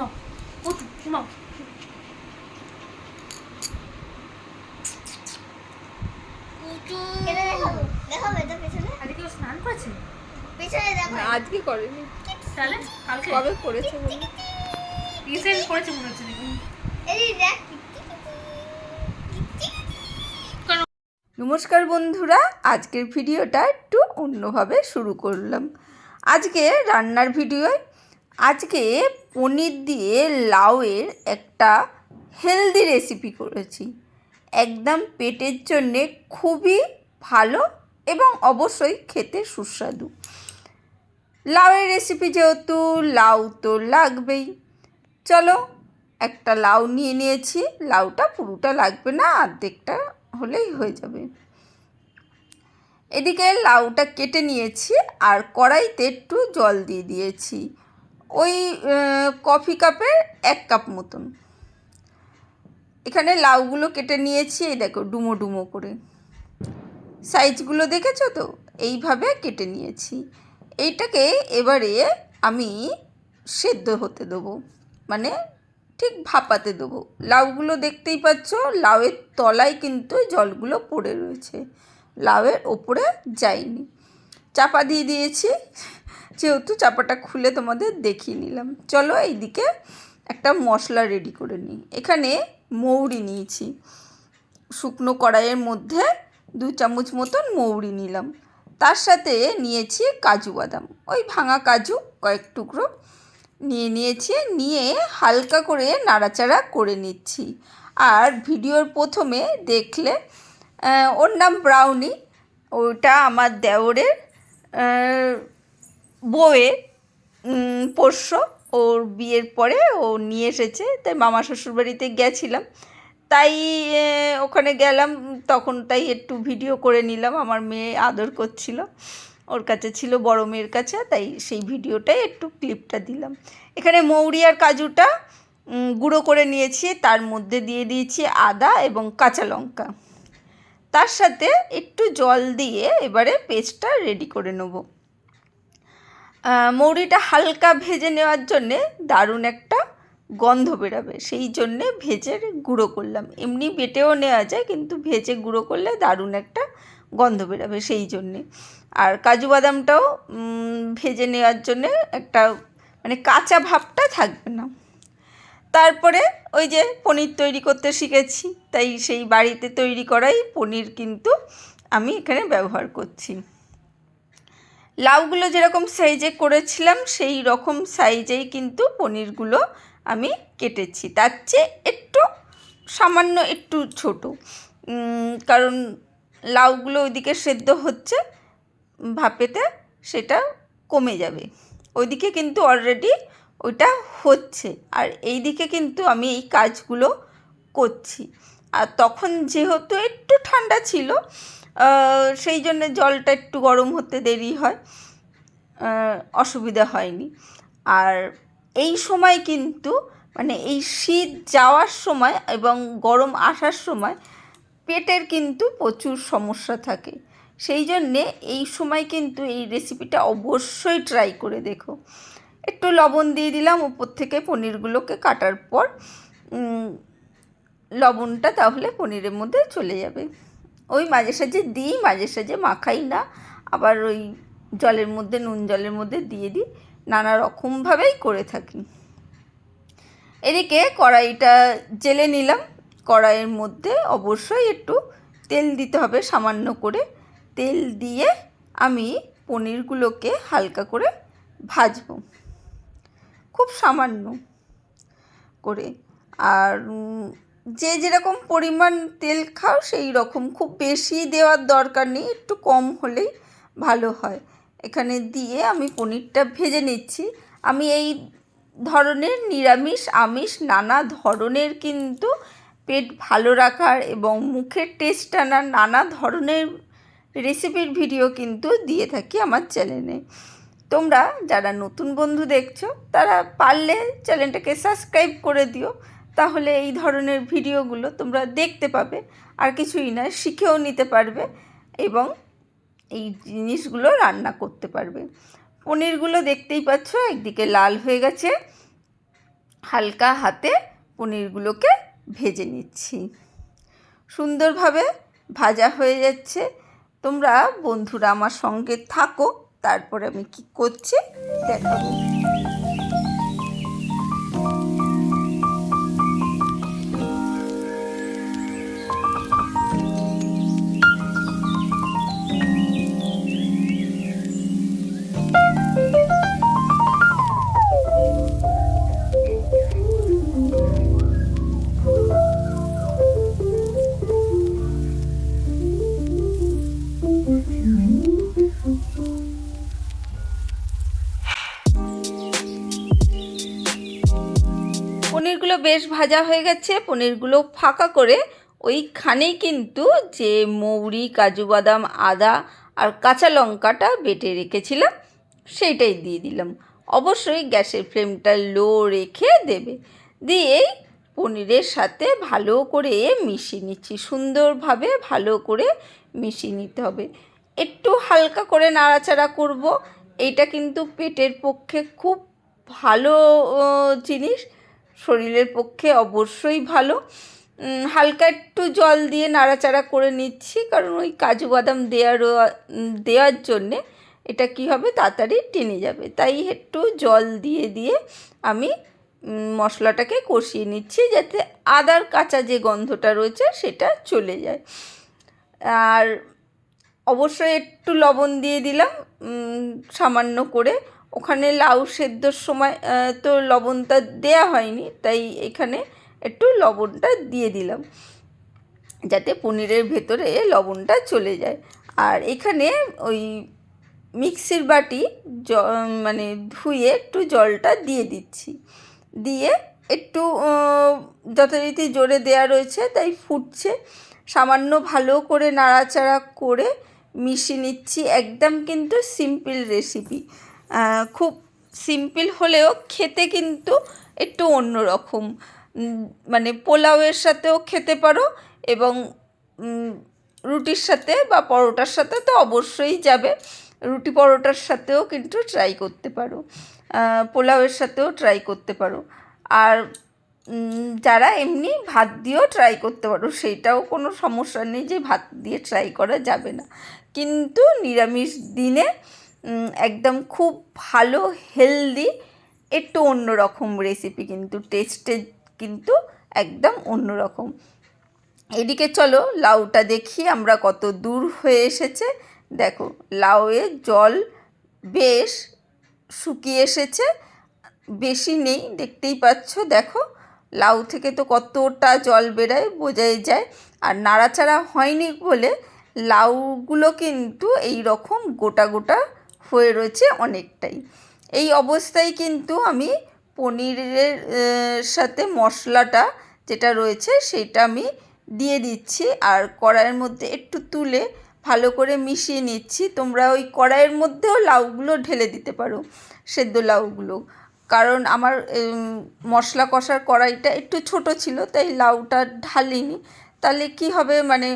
ঘুমাও ওঠো ঘুমাও এটা দেখাবো দেখাবো এটা পেছনে। আজকে কেউ স্নান করেছে? পেছনে দেখো। আজকে করেনি। তাহলে কালকে? কবে করেছে বলো? রিসেন্ট করেছে মনে হচ্ছে এই দেখ নমস্কার বন্ধুরা আজকের ভিডিওটা একটু অন্যভাবে শুরু করলাম। আজকে রান্নার ভিডিও আজকে পনির দিয়ে লাউয়ের একটা হেলদি রেসিপি করেছি। একদম পেটের জন্যে খুবই ভালো এবং অবশ্যই খেতে সুস্বাদু। লাউয়ের রেসিপি যেহেতু, লাউ তো লাগবেই। চলো একটা লাউ নিয়ে নিয়েছি, লাউটা পুরোটা লাগবে না, অর্ধেকটা হলেই হয়ে যাবে। এদিকে লাউটা কেটে নিয়েছি আর কড়াইতে একটু জল দিয়ে দিয়েছি। ওই কফি কাপের এক কাপ মতন। এখানে লাউগুলো কেটে নিয়েছি, এই দেখো, ডুমো ডুমো করে। সাইজগুলো দেখেছ তো? এইভাবে কেটে নিয়েছি। এইটাকে এবারে আমি সেদ্ধ হতে দেবো মানে ঠিক ভাপাতে দেবো। লাউগুলো দেখতেই পাচ্ছ, লাউয়ের তলায় কিন্তু জলগুলো পড়ে রয়েছে। লাউয়ের ওপরে যায়নি। চাপা দিয়ে দিয়েছি। যেহেতু চাপাটা খুলে তোমাদের দেখিয়ে নিলাম। চলো এইদিকে একটা মশলা রেডি করে নিই। এখানে মৌরি নিয়েছি। শুকনো কড়াইয়ের মধ্যে দু চামচ মতন মৌরি নিলাম। তার সাথে নিয়েছি কাজু বাদাম। ওই ভাঙা কাজু কয়েক টুকরো নিয়ে নিয়েছি, নিয়ে হালকা করে নাড়াচাড়া করে নিচ্ছি। আর ভিডিওর প্রথমে দেখলে ওর নাম ব্রাউনি, ওটা আমার দেওরের আহ, বউয়ের পোষ্য ওর বিয়ের পরে ও নিয়ে এসেছে। তাই মামা শ্বশুরবাড়িতে গেছিলাম। তাই ওখানে গেলাম। তখন তাই একটু ভিডিও করে নিলাম। আমার মেয়ে আদর করছিল। ওর কাছে ছিল বড় মেয়ের কাছে। তাই সেই ভিডিওটাই একটু ক্লিপটা দিলাম। এখানে মৌরি আর কাজুটা গুঁড়ো করে নিয়েছি। তার মধ্যে দিয়ে দিয়েছি আদা এবং কাঁচা লঙ্কা। তার সাথে একটু জল দিয়ে এবারে পেস্টটা রেডি করে নেব। মৌরিটা হালকা ভেজে নেওয়ার জন্যে দারুণ একটা গন্ধ বেরাবে। সেই জন্যে ভেজে গুঁড়ো করলাম। এমনি বেটেও নেওয়া যায়, কিন্তু ভেজে গুঁড়ো করলে দারুণ একটা গন্ধ বেরাবে সেই জন্যে। আর কাজু বাদামটাও ভেজে নেওয়ার জন্যে একটা মানে কাঁচা ভাবটা থাকবে না। তারপরে ওই যে পনির তৈরি করতে শিখেছি, তাই সেই বাড়িতে তৈরি করাই পনির কিন্তু আমি এখানে ব্যবহার করছি। লাউগুলো যেরকম সাইজে করেছিলাম, সেই রকম সাইজেই কিন্তু পনিরগুলো আমি কেটেছি। তার চেয়ে একটু সামান্য একটু ছোট। কারণ লাউগুলো ওইদিকে সেদ্ধ হচ্ছে, ভাপেতে সেটা কমে যাবে। ওইদিকে কিন্তু অলরেডি ওইটা হচ্ছে। আর এই দিকে কিন্তু আমি এই কাজগুলো করছি। আর তখন যেহেতু একটু ঠান্ডা ছিল সেই জন্য জলটা একটু গরম হতে দেরি হয়। অসুবিধা হয়নি। আর এই সময় কিন্তু মানে এই শীত যাওয়ার সময় এবং গরম আসার সময় পেটের কিন্তু প্রচুর সমস্যা থাকে। সেই জন্যে এই সময় কিন্তু এই রেসিপিটা অবশ্যই ট্রাই করে দেখো। একটু লবণ দিয়ে দিলাম, উপর থেকে পনিরগুলোকে কাটার পর লবণটা তাহলে পনিরের মধ্যে চলে যাবে। ওই মাঝে সাঝে দিই, মাঝে সাঝে মাখাই না। আবার ওই জলের মধ্যে, নুন জলের মধ্যে দিয়ে দিই। নানা রকমভাবেই করে থাকি। এদিকে কড়াইটা জেলে নিলাম। কড়াইয়ের মধ্যে অবশ্যই একটু তেল দিতে হবে সামান্য করে। তেল দিয়ে আমি পনিরগুলোকে হালকা করে ভাজবো। খুব সামান্য করে। আর যে যেরকম পরিমাণ তেল খাও, সেই রকম। খুব বেশি দেওয়ার দরকার নেই, একটু কম হলেই ভালো হয়। এখানে দিয়ে আমি পনিরটা ভেজে নিচ্ছি। আমি এই ধরনের নিরামিষ, আমিষ নানা ধরনের কিন্তু পেট ভালো রাখার এবং মুখের টেস্ট আনার নানা ধরনের রেসিপির ভিডিও কিন্তু দিয়ে থাকি আমার চ্যানেলে তোমরা যারা নতুন বন্ধু দেখছ, তারা পারলে চ্যানেলটাকে সাবস্ক্রাইব করে দিও। তাহলে এই ধরনের ভিডিওগুলো তোমরা দেখতে পাবে, আর কিছুই না, শিখেও নিতে পারবে এবং এই জিনিসগুলো রান্না করতে পারবে। পনিরগুলো দেখতেই পাচ্ছ, একদিকে লাল হয়ে গেছে, হালকা হাতে পনিরগুলোকে ভেজে নিচ্ছি। সুন্দরভাবে ভাজা হয়ে যাচ্ছে। তোমরা বন্ধুরা আমার সঙ্গে থাকো, তারপরে আমি কি করছি দেখাবো। পনিরগুলো বেশ ভাজা হয়ে গেছে। পনিরগুলো ফাঁকা করে ওইখানেই কিন্তু যে মৌরি, কাজু বাদাম, আদা আর কাঁচা লঙ্কাটা বেটে রেখেছিলাম, সেইটাই দিয়ে দিলাম। অবশ্যই গ্যাসের ফ্লেমটা লো রেখে দেবে। দিয়েই পনিরের সাথে ভালো করে মিশিয়ে নিচ্ছি, সুন্দরভাবে ভালো করে মিশিয়ে নিতে হবে। একটু হালকা করে নাড়াচাড়া করব, এইটা কিন্তু পেটের পক্ষে খুব ভালো জিনিস। শরীরের পক্ষে অবশ্যই ভালো। হালকা একটু জল দিয়ে নাড়াচাড়া করে নিচ্ছি, কারণ ওই কাজু বাদাম দেওয়ার দেওয়ার জন্যে এটা কি হবে, তাড়াতাড়ি টেনে যাবে। তাই একটু জল দিয়ে দিয়ে আমি মশলাটাকে কষিয়ে নিচ্ছি যাতে আদার কাঁচা যে গন্ধটা রয়েছে সেটা চলে যায়। আর অবশ্যই একটু লবণ দিয়ে দিলাম সামান্য করে ওখানে লাউ সেদ্ধর সময় তো লবণটা দেয়া হয়নি, তাই এখানে একটু লবণটা দিয়ে দিলাম। যাতে পনিরের ভেতরে লবণটা চলে যায়। আর এখানে ওই মিক্সির বাটি জ মানে ধুয়ে একটু জলটা দিয়ে দিচ্ছি। দিয়ে একটু যথারীতি জোরে দেয়া রয়েছে, তাই ফুটছে। সামান্য ভালো করে নাড়াচাড়া করে মিশিয়ে নিচ্ছি, একদম কিন্তু সিম্পল রেসিপি। খুব সিম্পল হলেও খেতে কিন্তু একটু অন্যরকম। মানে পোলাওয়ের সাথেও খেতে পারো এবং রুটির সাথে বা পরোটার সাথে তো অবশ্যই যাবে। রুটি পরোটার সাথেও কিন্তু ট্রাই করতে পারো। পোলাওয়ের সাথেও ট্রাই করতে পারো। আর যারা এমনি ভাত দিয়েও ট্রাই করতে পারো, সেইটাও কোনো সমস্যা নেই যে ভাত দিয়ে ট্রাই করা যাবে না। কিন্তু নিরামিষ দিনে একদম খুব ভালো হেলদি একটু অন্যরকম রেসিপি কিন্তু টেস্টে কিন্তু একদম অন্যরকম। এদিকে চলো, লাউটা দেখি আমরা কত দূর হয়ে এসেছে। দেখো লাউয়ের জল বেশ শুকিয়ে এসেছে। বেশি নেই, দেখতেই পাচ্ছ, দেখো। লাউ থেকে তো কতটা জল বেরোয়, বোঝাই যায়। আর নাড়াচাড়া হয়নি বলে, লাউগুলো কিন্তু এই রকম গোটা গোটা হয়ে রয়েছে অনেকটাই। এই অবস্থায় কিন্তু আমি পনিরের সাথে মশলাটা যেটা রয়েছে সেটা আমি দিয়ে দিচ্ছি আর কড়াইয়ের মধ্যে একটু তুলে ভালো করে মিশিয়ে নিচ্ছি। তোমরা ওই কড়াইয়ের মধ্যেও লাউগুলো ঢেলে দিতে পারো, সেদ্ধ লাউগুলো। কারণ আমার মশলা কষার কড়াইটা একটু ছোট ছিল, তাই লাউটা ঢালিনি। তাহলে কি হবে মানে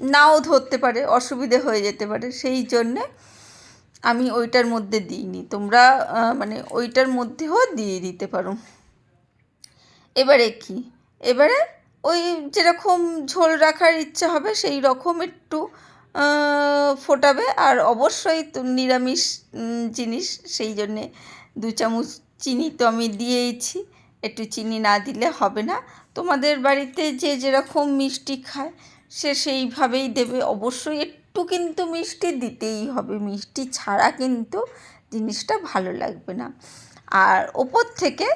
নাও ধরতে পারে, অসুবিধে হয়ে যেতে পারে। সেই জন্যে আমি ওইটার মধ্যে দিইনি। তোমরা মানে ওইটার মধ্যেও দিয়ে দিতে পারো। এবারে কি? এবারে ওই যেরকম ঝোল রাখার ইচ্ছা হবে সেই রকম একটু ফোটাবে। আর অবশ্যই নিরামিষ জিনিস, সেই জন্যে দু চামচ চিনি তো আমি দিয়েইছি। একটু চিনি না দিলে হবে না। তোমাদের বাড়িতে যে যেরকম মিষ্টি খায়, সে সেইভাবেই দেবে। অবশ্যই একটু কিন্তু মিষ্টি দিতেই হবে। মিষ্টি ছাড়া কিন্তু জিনিসটা ভালো লাগবে না। আর ওপর থেকে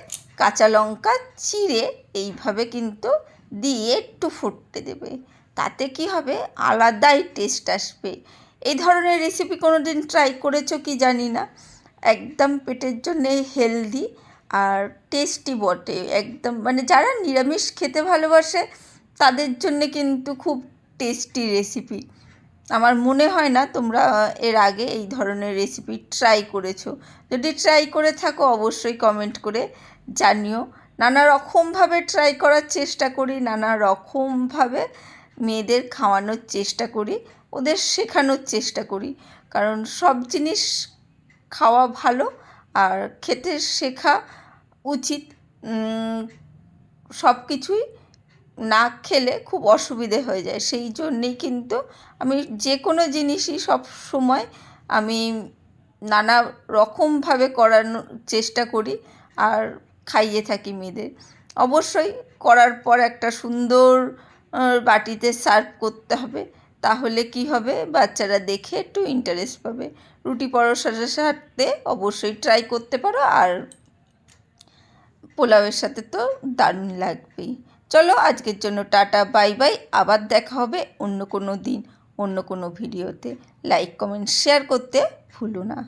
কাঁচা লঙ্কা চিড়ে এইভাবে কিন্তু দিয়ে একটু ফুটতে দেবে। তাতে কি হবে? আলাদাই টেস্ট আসবে। এই ধরনের রেসিপি কোনো দিন ট্রাই করেছ কি জানি না? একদম পেটের জন্যে হেলদি আর টেস্টি বটে। একদম মানে যারা নিরামিষ খেতে ভালোবাসে, তাদের জন্যে কিন্তু খুব টেস্টি রেসিপি আমার মনে হয় না তোমরা এর আগে এই ধরনের রেসিপি ট্রাই করেছ। যদি ট্রাই করে থাকো, অবশ্যই কমেন্ট করে জানিও। নানা রকমভাবে ট্রাই করার চেষ্টা করি, নানা রকমভাবে মেয়েদের খাওয়ানোর চেষ্টা করি, ওদের শেখানোর চেষ্টা করি। কারণ সব জিনিস খাওয়া ভালো আর খেতে শেখা উচিত। সব কিছুই না খেলে খুব অসুবিধে হয়ে যায়। সেই জন্যেই কিন্তু আমি যে কোনো জিনিসই সব সময় আমি নানা রকমভাবে করানোর চেষ্টা করি আর খাইয়ে থাকি মেয়েদের। অবশ্যই করার পর একটা সুন্দর বাটিতে সার্ভ করতে হবে। তাহলে কি হবে? বাচ্চারা দেখে একটু ইন্টারেস্ট পাবে। রুটি পরোটার সাথে অবশ্যই ট্রাই করতে পারো আর পোলাওয়ের সাথে তো দারুণ লাগবেই। চলো আজকের জন্য টাটা, বাই বাই। আবার দেখা হবে অন্য কোনো দিন, অন্য কোনো ভিডিওতে। লাইক কমেন্ট শেয়ার করতে ভুলো না।